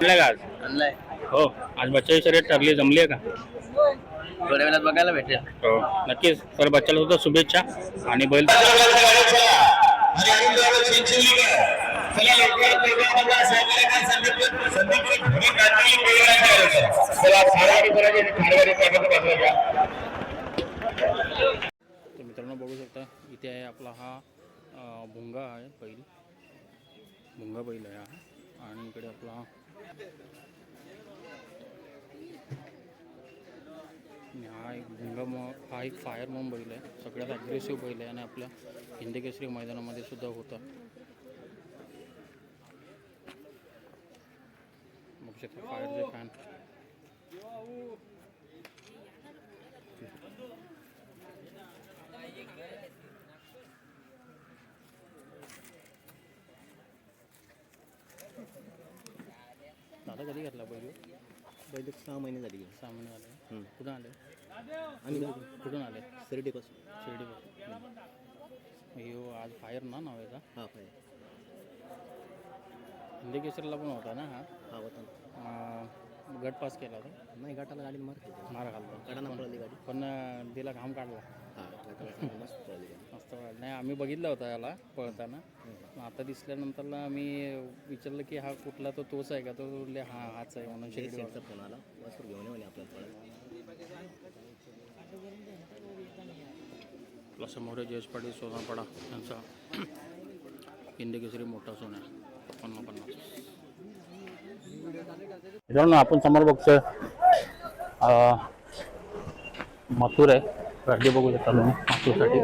का आणलाय. हो आज बच्चाची शर्यत ठरली जमली आहे का? थोड्या वेळात बघायला भेटेल. हो नक्कीच. तर बच्चाला सुद्धा शुभेच्छा आणि बैल तर मित्रांनो बघू शकता इथे आहे आपला हा भुंगा आहे बैल. भुंगा बैल आहे हा. आणि इकडे आपला हा. एक भुंगा म हा एक फायर मॉम बैल आहे. सगळ्यात ॲग्रेसिव्ह बैल आहे आणि आपल्या हिंदकेसरी मैदानामध्ये सुद्धा होता. बघू शकता फायरचे फॅन दादा कधी घेतला बैल? बैल सहा महिने झाली सहा महिने आले कुठं आले? आणि कुठून आले? शिर्डीपासून. शिर्डी हो आज फायर ना नाव आहे का? हा हिंदी केसरीला पण होता ना हा? हा होता गट पास केला होता. नाही गाठाला गाडी मारत मारा खाल्ला. गाडाना पळाली गाडी. पण तिला घाम काढला. हा मस्त पळाली मस्त. नाही आम्ही बघितला होता याला पळताना. मग आता दिसल्यानंतरला आम्ही विचारलं की हा कुठला तो तोच आहे का? तो बोलले हा हाच आहे म्हणून सेटचा फोन आला. वासर घेऊन आपल्याला आपला समोर आहे जयेश पाटील सोनापडा यांचा हिंदी केसरी मोठा सोन्या. पन्ना पन्नास. मित्रांनो आपण समोर बघतोय अं, मथुर आहे. गर्दी बघू शकता तुम्ही मथुरसाठी.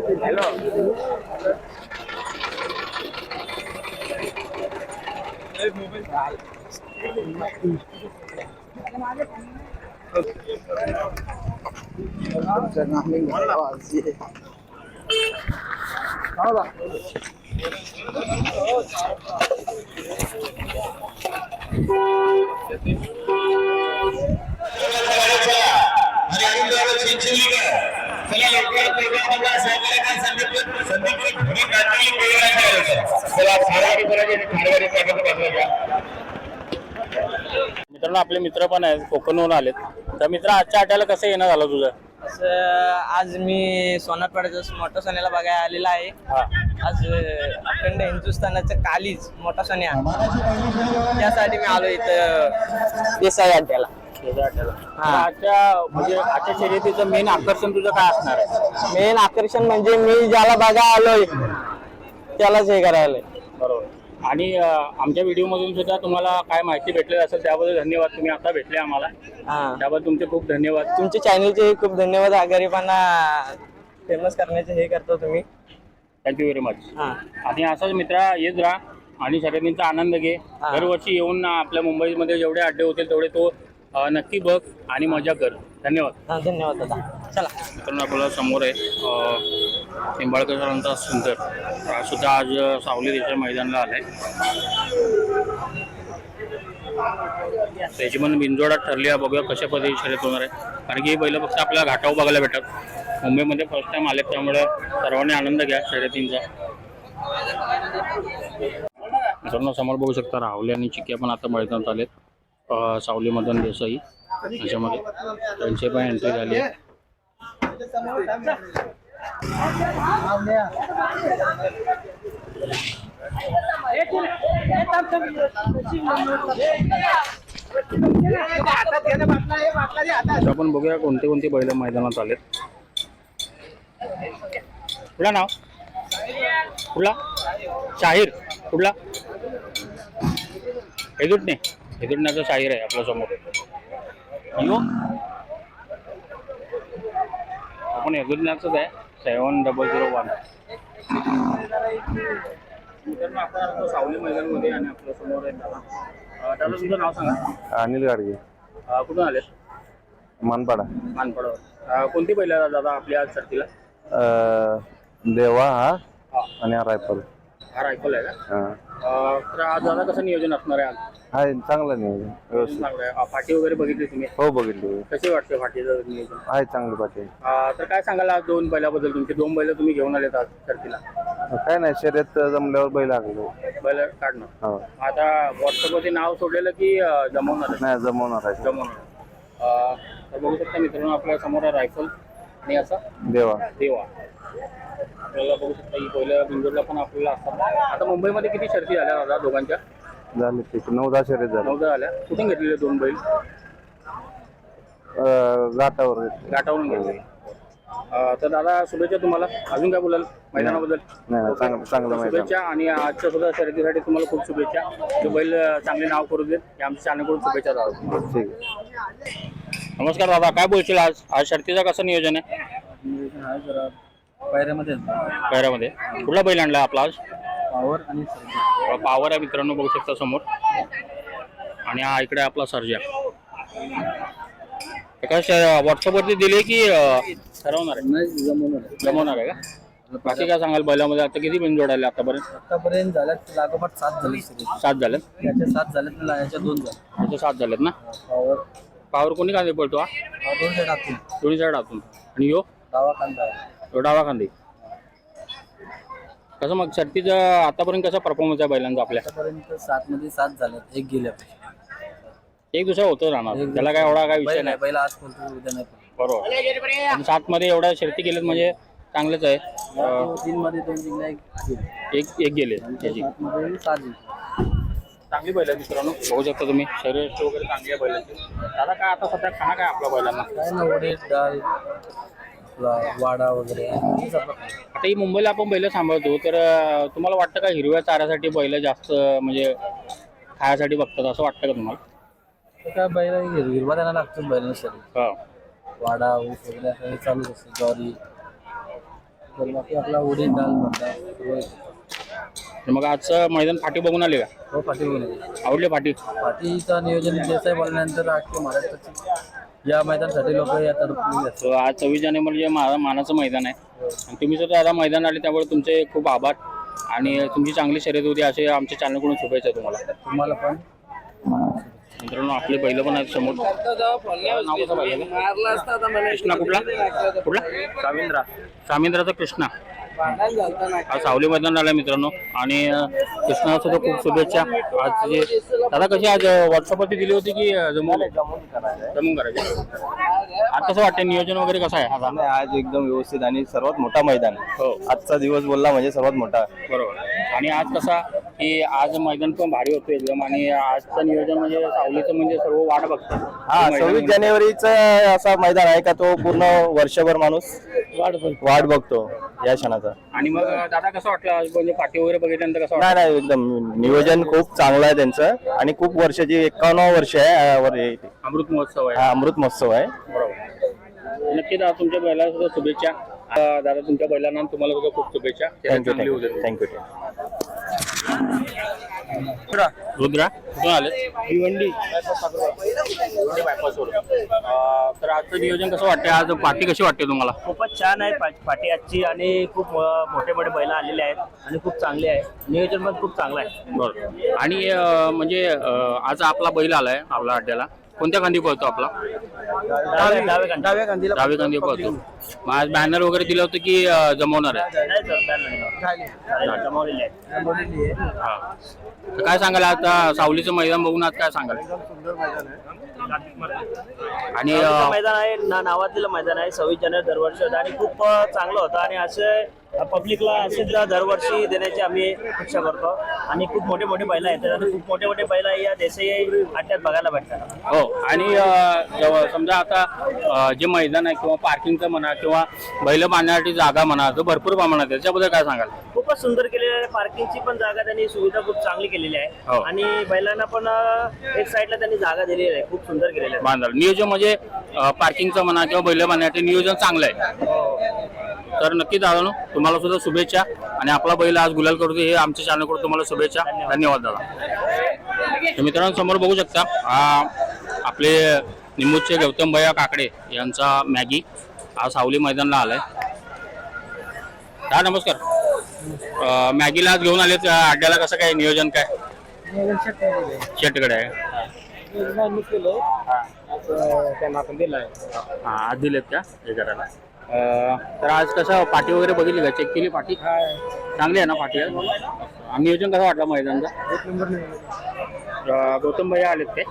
मित्रांनो आपले मित्र पण आहेत कोकणहून आलेत. तर मित्र आजच्या आट्याला कसं येणं झालं तुझं? आज मी सोनारपाड्याचा मोठा सोन्याला बघायला आलेला आहे. हा. आज अखंड हिंदुस्थानाचं कालीज मोठा सोन्या त्यासाठी मी आलो इथं देसाई अड्ड्याला आजच्या म्हणजे आजच्या शर्यतीचं मेन आकर्षण तुझं काय असणार आहे? मेन आकर्षण म्हणजे मी ज्याला बघा आलोय त्यालाच हे करायला बरोबर. आणि आमच्या व्हिडिओमधून सुद्धा तुम्हाला काय माहिती भेटली असेल त्याबद्दल धन्यवाद. तुम्ही आता भेटले आम्हाला. हा. त्याबद्दल तुमचे खूप धन्यवाद. तुमच्या चॅनलचे खूप धन्यवाद. गरिबांना फेमस करण्याचे हे करतो तुम्ही. थँक्यू व्हेरी मच हा. आणि असंच मित्रा येत राहा आणि शर्यतींचा आनंद घे. दरवर्षी येऊन ना आपल्या मुंबईमध्ये जेवढे अड्डे होतील तेवढे तो अं, नक्की बघ आणि मजा कर. धन्यवाद. हा धन्यवाद दादा. चला. मित्रांनो आपल्याला समोर आहे अं, निंबाळकर सरांचा सुंदर. हा सुद्धा आज अं, सावली देशा मैदानाला आलाय. त्याची पण बिनजोडात ठरली आहे. बघूया कशा पद्धतीची शर्यत होणार आहे. कारण की बैल फक्त आपल्याला घाटाव बघायला भेटतात. मुंबईमध्ये फर्स्ट टाइम आले त्यामुळे सर्वांनी आनंद घ्या शर्यतींचा. मित्रांनो समोर बघू शकता राहुले आणि चिक्या पण आता मैदानात आलेत. सावलीमधून देसाई. त्याच्यामध्ये त्यांची पण एंट्री झाली आहे. आपण बघूया कोणते कोणते बैल मैदानात आलेत. कुठला नाव? कुठला शाहीर. कुठला हेदुटणे हेदुटण्याचा शाहीर आहे आपल्यासमोर. यो? आपण हेदुटण्याचंच आहे. Seven double zero one. मित्रांनो आपण आता सावली मैदानमध्ये आणि आपल्यासमोर आहे दादा. अं, दादा तुमचं नाव सांगा. अनिल गाडगे. अं, कुठून आले? मानपाडा. मानपडावर कोणती आहे दादा आपल्या आज सर्तीला अं, देवा हा हा. आणि हा रायफल. हा रायफल आहे का? हा. अं, तर आज दादा कसं नियोजन असणार आहे आज? आहे चांगलं नियोजन व्यवस्थित. चांगलं आहे. अं, फाटी वगैरे बघितली तुम्ही? हो बघितली. कशी वाटते फाटीचं नियोजन? आहे चांगली पाठी अं, तर काय सांगाल आज दोन बैलाबद्दल तुमचे? दोन बैल तुम्ही घेऊन आलेत आज शर्तीला. काय नाही शर्यत जमल्यावर बैल लागलो बैल काढणं. हो. आता व्हॉट्सअपवरती नाव सोडलेलं की अं, जमवणार आहे? नाही जमवणार आहे. जमवणार अं, तर बघू शकता मित्रांनो आपल्यासमोर रायफल आणि असा देवा. देवा. आपल्याला बघू शकता ही पहिल्या बिंदूला पण आपल्याला असतात. आता मुंबईमध्ये किती शर्ती झाल्या दादा दोघांच्या? झाली ते नऊ दहा शर्यत झाली नऊदा झाल्या. कुठून घेतलेले दोन बैल? अं, घाटावर घेतले. अं, तर दादा शुभेच्छा तुम्हाला. अजून काय बोलाल? मैदानाबद्दल? नाही नाही, चांगलं चांगलं मैदान. शुभेच्छा आणि आजच्या सुद्धा शर्यतीसाठी तुम्हाला खूप शुभेच्छा. ते बैल अं, चांगले नाव करू देत. हे आमच्या चॅनलकडून शुभेच्छा दादा. ठीक आहे. नमस्कार दादा काय बोलशील आज? आज शर्तीचं कसं नियोजन आहे? पायऱ्यामध्ये पैऱ्यामध्ये कुठला बैल आणला आपला आज? पावर आणि पावर आहे मित्रांनो बघू शकता समोर. आणि हा इकडे आपला सर्जा. कशा व्हॉट्सअपवरती दिले की अं, ठरवणार आहे. जमवणार आहे. का? बाकी काय सांगाल बैलामध्ये? आता किती बिनजोड आले आतापर्यंत? आतापर्यंत झाल्यात लागोपाठ सात झाले. सगळे सात झालेत? त्याच्या सात झाल्यात ना याच्या दोन झाले आता सात झालेत ना? पावर. पावर कोणी कांदे पडतो हा? हा दोन साईड आतून. दोन्ही साईड आतून. आणि यो? डावा कांदा आहे. तो डावा खांदे. कसं मग शर्तीचं आतापर्यंत कसा परफॉर्मन्स आहे बैलांचा आपल्या? आतापर्यंत सात मध्ये सात झाल्यात एक गेल्या एक दुसरा होतं राहणार. त्याला काय एवढा काय विषय नाही. आहे बैल आज कोणतं उद्या नाही बरोबर. सात मध्ये एवढ्या शर्ती केल्यात म्हणजे चांगलंच आहे. अं, तीन मध्ये दोन एक गेले. एक एक गेले. त्याची सात मध्ये सात जिंकले. चांगली बैल आहे मित्रांनो. बघू शकता तुम्ही. शरीर वगैरे चांगली आहे बैलांची. दादा काय आता सध्या खाना काय आपल्या बैलांना? काय ना डाळ. आपला वाडा वगैरे हेच आपलं खाणं. आता ही मुंबईला आपण बैल सांभाळतो तर अं, तुम्हाला वाटतं का हिरव्या चाऱ्यासाठी बैल जास्त म्हणजे खायासाठी बघतात असं वाटतं का तुम्हाला? तर काय बैल हिर- हिरवा त्यांना लागतो शरीर हा. वाडा ऊस वगैरे असं हे चालूच असतं ज्वारी. तर बाकी आपला उडीद डाळ म्हणता तर मग आजचं मैदान फाटी बघून आले का? हो पाठी बोलले आवडले फाटी? पाठीचं नियोजन देसाई बोलल्यानंतर अख्खे महाराष्ट्राचे. या मैदानासाठी लोक या तडपलेले असतात तर आज सव्वीस जानेवारी म्हणजे मा मानाचं मैदान आहे. आणि तुम्ही सुद्धा आता मैदान आले त्यामुळे तुमचे खूप आभार. आणि तुमची चांगली शर्यत होती असे आमच्या चॅनलकडून शुभेच्छा तुम्हाला. तुम्हाला पण. मित्रांनो आपले बैल पण आहेत समोर. नाव कसं बैलाचं? कृष्णा कुठला? कुठला? साविंद्रा. सामिंद्राचा कृष्णा. आज सावली मैदान आलाय मित्रांनो. आणि अं, कृष्णाला सुद्धा खूप शुभेच्छा. आज जे दादा कशी आज व्हॉट्सअपवरती दिली होती की अं, जमवून जमून करायचे. आज कसं वाटतं नियोजन वगैरे कसं आहे? नाही, आज एकदम व्यवस्थित आणि सर्वात मोठा मैदान. आहे. हो. आजचा दिवस बोलला म्हणजे सर्वात मोठा. बरोबर. आणि आज कसा की आज मैदान पण भारी होतं एकदम आणि आजचं नियोजन म्हणजे सावलीचं म्हणजे सर्व वाट बघतात हा सव्वीस म्हणजे- जानेवारीचा असा मैदान आहे का तो पूर्ण वर्षभर माणूस वाट बघतो. या क्षणाचा? आणि मग दादा कसं वाटलं आज? म्हणजे पाठी वगैरे बघितल्यानंतर कसं वाटलं नाही नाही एकदम नियोजन खूप चांगलं आहे त्यांचं आणि खूप वर्षाची एकावन्न वर्ष आहे अं, वर- हे- अमृत महोत्सव आहे. हा अमृत महोत्सव आहे. बरोबर. नक्की दादा तुमच्या बैलाला सुद्धा शुभेच्छा. अं, दादा तुमच्या बैलांना आणि तुम्हाला सुद्धा खूप शुभेच्छा. थँक्यू चांगली होऊ दे. थँक्यू रुद्रा कुठून आले भिवंडी. तर आजचं नियोजन कसं वाटतं आज पार्टी कशी वाटते तुम्हाला? खूपच छान आहे पा- पाटी आजची आणि खूप अ, मोठे मोठे बैल आलेले आहेत आणि खूप चांगले आहे. नियोजन पण खूप चांगलं आहे. बरोबर आणि अं, म्हणजे अं, आज आपला बैल आलाय आपला अड्ड्याला कोणत्या गांधी पळतो आपला? डावे डावे कांदा. डाव्या गांधीला डावे गांधी पळतो. मग आज बॅनर वगैरे दिलं होतं की अं, जमवणार आहे? नाही सर, बॅनर नाही. जमवलेले आहेत बोललेली आहे. हा. तर काय सांगाल आता? सावलीचं मैदान बघून आज काय सांगाल? आणि अं, मैदान आहे ना नावातलं मैदान आहे सव्वीस जानेवारी दरवर्षी होतं. आणि खूप अ, चांगलं होतं. आणि असे पब्लिकला असेच दरवर्षी देण्याची आम्ही अपेक्षा करतो. आणि खूप मोठे मोठे बैल आहेत. आणि खूप मोठे मोठे बैल या देसाई अड्ड्यात बघायला भेटतात. हो आणि जेव्हा समजा आता जे मैदान आहे किंवा पार्किंगचं म्हणा किंवा बैल बांधण्यासाठी जागा म्हणा तो भरपूर प्रमाणात आहे त्याच्याबद्दल काय सांगाल? खूपच सुंदर केलेली आहे. पार्किंगची पण जागा त्यांनी सुविधा खूप चांगली केलेली हो. आहे आणि बैलांना पण एक साईडला त्यांनी जागा दिलेली आहे. खूप सुंदर केलेली आहे. बांधाल. नियोजन म्हणजे अं, पार्किंगचं म्हणा किंवा बैल बांधण्यासाठी नियोजन चांगलं आहे. तर नक्की दादा तुम्हाला सुद्धा शुभेच्छा. आणि आपला बैल आज गुलाल करतो हे आमच्या चॅनलकडून तुम्हाला शुभेच्छा. धन्यवाद दादा. तर मित्रांनो समोर बघू शकता आपले निमूजचे गौतम भैया काकडे यांचा मॅगी हा सावली मैदानला आलाय. हा नमस्कार. मॅगीला आज घेऊन आलेत अं, अड्ड्याला कसं काय नियोजन काय? शेटकडे आहे. त्यांना आपण दिलाय. हा आज दिलेत का? हे करायला. तर आज कसं पाठी वगैरे बघितली का? चेक केली पाठी? चांगली आहे ना पाठी? आणि नियोजन कसं वाटलं मैदानचा? गौतम भैया आलेत ते.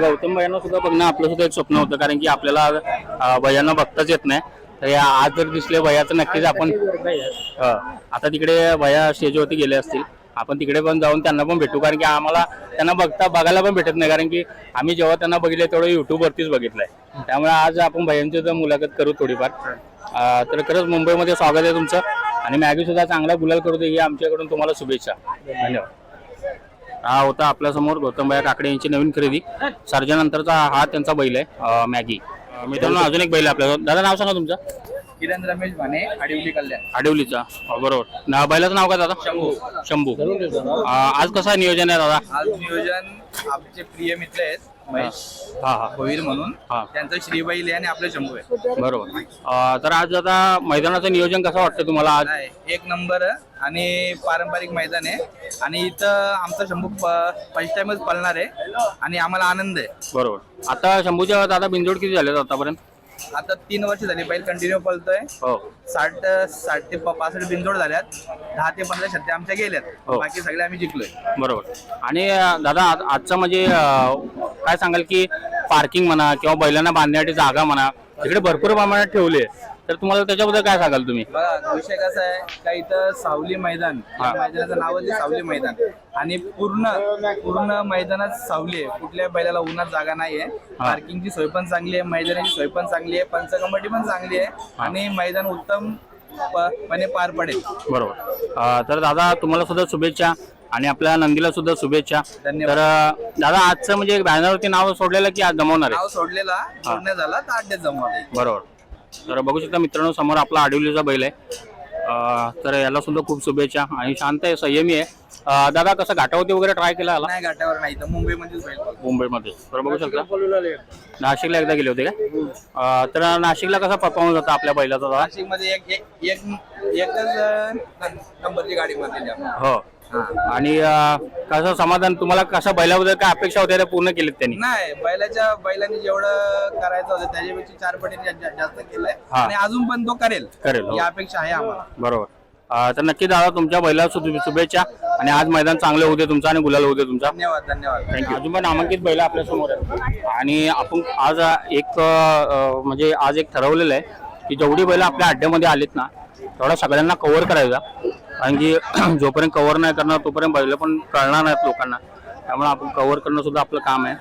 गौतम भैयांना सुद्धा बघणं आपलं सुद्धा एक स्वप्न होतं कारण की आपल्याला भैयांना बघताच येत नाही. तर या आज जर दिसले भैया तर नक्कीच आपण. आता तिकडे भैया स्टेजवरती गेले असतील. आपण तिकडे पण जाऊन त्यांना पण भेटू. कारण की आम्हाला त्यांना बघता बघायला पण भेटत नाही. कारण की आम्ही जेव्हा त्यांना बघितलं तेवढं युट्यूबवरतीच बघितलंय. त्यामुळे आज आपण भयांची तर मुलाखत करू थोडीफार तर खरंच मुंबईमध्ये स्वागत आहे तुमचं. आणि मॅगी सुद्धा चांगला गुलाल करू दे आमच्याकडून तुम्हाला शुभेच्छा. धन्यवाद. हा होता आपल्यासमोर गौतमबाई काकडे यांची नवीन खरेदी. सर्जनंतरचा हा त्यांचा बैल आहे मॅगी. मित्रांनो अजून एक बैल आहे आपल्याला दादा नाव सांगा तुमचं. किरण रमेश भाने आडिवली कल्याण. आडिवलीचा? अं, बरोबर. ना बैलाचं नाव काय दादा? शंभू. शंभू. आज कसा नियोजन आहे दादा? आज नियोजन आमचे प्रिय मित्र आहेत महेश हा हा भोईर म्हणून. हा. त्यांचं श्रीबाईल आहे आणि आपले शंभू आहे. बरोबर. तर आज आता मैदानाचं नियोजन कसं वाटतं तुम्हाला आज? नाही, एक नंबर आणि पारंपरिक मैदान आहे. आणि इथं आमचा शंभू फर्स्ट टाइमच पळणार आहे. आणि आम्हाला आनंद आहे. बरोबर. आता शंभूच्या दादा बिंजोड किती झाले आतापर्यंत? आता तीन वर्ष झाली बैल कंटिन्यू पळतोय. हो. साठ साठ ते प- पासष्ट बिंदोड झाल्यात. दहा ते पंधरा शत्ते आमच्या गेल्यात. हो. बाकी सगळे आम्ही जिंकलोय. बरोबर. आणि अं, दादा आज- आजचं म्हणजे अं, काय सांगाल की पार्किंग म्हणा किंवा बैलांना बांधण्यासाठी जागा म्हणा तिकडे भरपूर प्रमाणात ठेवले तर तुम्हाला त्याच्याबद्दल काय सांगाल तुम्ही? बघा विषय कसा आहे का इथं सावली मैदान या. मैदानाचं नाव आहे सावली मैदान. आणि पूर्ण पूर्ण मैदानात सावली आहे. कुठल्या बैलाला उन्हात जागा नाहीये. पार्किंगची सोय पण चांगली आहे मैदानाची सोय पण चांगली आहे पंचकमिटी पण चांगली आहे आणि मैदान उत्तम प- पणे पार पडेल. बरोबर. अं, तर दादा तुम्हाला सुद्धा शुभेच्छा आणि आपल्या नंदीला सुद्धा शुभेच्छा. धन्यवाद. तर अं, दादा आजचं म्हणजे बॅनरवरती नाव सोडलेलं की आज जमवणार आहे? नाव सोडलेला सोडण्यात झाला तर जमवले बरोबर. तर बघू शकता मित्रांनो समोर आपला आडिवलीचा बैल आहे. तर याला सुद्धा खूप शुभेच्छा आणि शांत आहे संयमी आहे. दादा कसं घाटावरती वगैरे ट्राय केला आला नाही घाटावर नाही तर मुंबईमध्येच बैल पळतो. मुंबईमध्ये. तर बघू शकता. नाशिकला एकदा गेले होते का? तर नाशिकला कसा परफॉर्मन्स होता आपल्या बैलाचा दादा? नाशिकमध्ये एक एक एक एकच नंबरची गाडी मारलेली हो. आणि अं, कसं समाधान तुम्हाला कसं बैलाबद्दल काय अपेक्षा होत्या त्या पूर्ण केलीत त्यांनी? नाही बैलाच्या बैलांनी जेवढं करायचं होतं त्याच्यापेक्षा चार पटीने जा- जा- जास्त केलंय. हा. आणि अजून पण तो करेल. करेल, हो. ही अपेक्षा आहे आम्हाला. बरोबर. अं, तर नक्की दादा तुमच्या बैला शुभे- शुभेच्छा. आणि आज मैदान चांगलं दे तुमचं आणि गुलाल दे तुमचा. धन्यवाद धन्यवाद. थँक्यू अजून पण नामांकित बैल आपल्यासमोर आहे आणि आपण आज एक अं, म्हणजे आज एक ठरवलेलं आहे की जेवढी बैल आपल्या अड्ड्यामध्ये आलीत ना तेवढा सगळ्यांना कव्हर करायचा कारण की जोपर्यंत कव्हर नाही करणार तोपर्यंत बैल पण कळणार नाहीत लोकांना. त्यामुळे आपण कव्हर करणं सुद्धा आपलं काम आहे.